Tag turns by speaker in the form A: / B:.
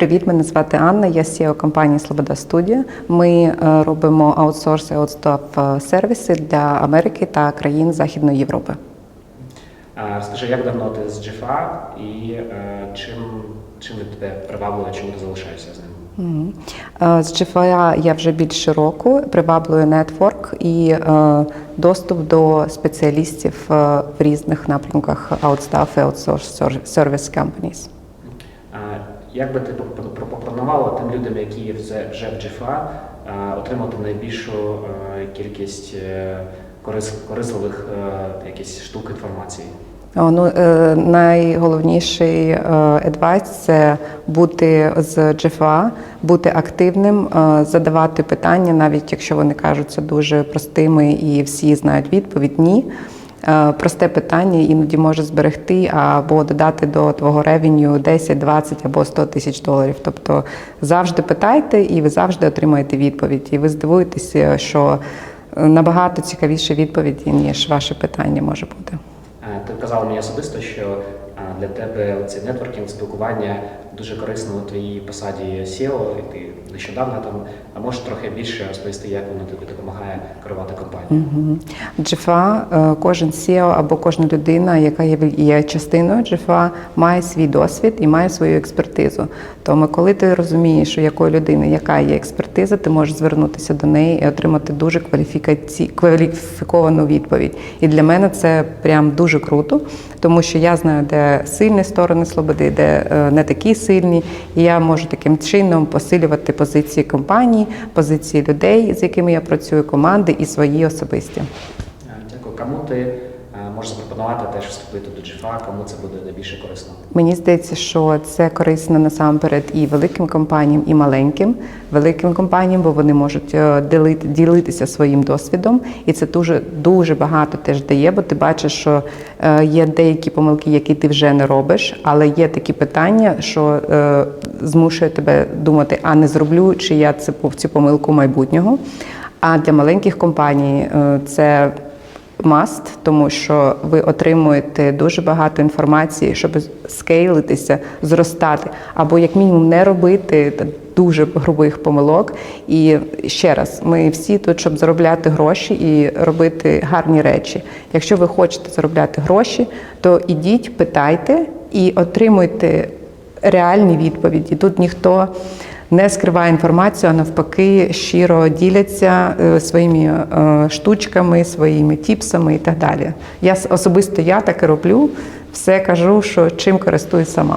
A: Привіт, мене звати Анна. Я CEO компанії Слобода Студія. Ми е, робимо аутсорс і аутстоп е, сервіси для Америки та країн Західної Європи.
B: А, Розкажи, як давно ти з GFA і е, чим, чим від тебе привабливо, чому ти залишаєшся з ним?
A: З GFA я вже більше року приваблюю нетворк і доступ до спеціалістів в різних напрямках Outstaff і Outsource Service Companies.
B: Як би ти пропонувала тим людям, які вже в GFA, е, отримати найбільшу е, кількість е, корисливих якісь штук інформації?
A: О, Ну, найголовніший адвайс це бути з GFA, бути активним, задавати питання, навіть якщо вони кажуться дуже простими і всі знають відповідь ні. Е, Просте питання іноді може зберегти або додати до твого ревеню 10, 20 або 100 тисяч доларів. Тобто завжди питайте, і ви завжди отримаєте відповідь. І ви здивуєтеся, що е, набагато цікавіше відповіді, ніж ваше питання може бути.
B: Е, Ти казала мені особисто, що е, для тебе цей нетворкінг, спілкування дуже корисно у твоїй посаді SEO, і ти нещодавно там, а можеш трохи більше розповісти, як воно тобі допомагає керувати компанією?
A: Е, кожен SEO або кожна людина, яка є частиною GFA, має свій досвід і має свою експертизу. Тому, коли ти розумієш, у якої людини яка є експертиза, ти можеш звернутися до неї і отримати дуже кваліфікаці- кваліфіковану відповідь. І для мене це прям дуже круто, тому що я знаю, де сильні сторони слободи, де е, не такі сильні, і я можу таким чином посилювати позиції компанії, позиції людей, з якими я працюю, команди і свої особисті.
B: Дякую. Кому ти е, можеш запропонувати теж вступити до GFA, кому це буде найбільше корисно?
A: Мені здається, що це корисно насамперед і великим компаніям, і маленьким. Великим компаніям, бо вони можуть е, ділити, ділитися своїм досвідом, і це дуже дуже багато теж дає, бо ти бачиш, що е, є деякі помилки, які ти вже не робиш, але є такі питання, що е, змушує тебе думати, а не зроблю, чи я це цю помилку майбутнього. А для маленьких компаній це Маст, тому що ви отримуєте дуже багато інформації, щоб скейлитися, зростати, або як мінімум не робити дуже грубих помилок. І ще раз, ми всі тут, щоб заробляти гроші і робити гарні речі. Якщо ви хочете заробляти гроші, то ідіть, питайте і отримуйте реальні відповіді. Тут ніхто не скриває інформацію, а навпаки, щиро діляться е, своїми е, штучками, своїми тіпсами і так далі. Я особисто я так і роблю. Все кажу, що чим користуюсь сама.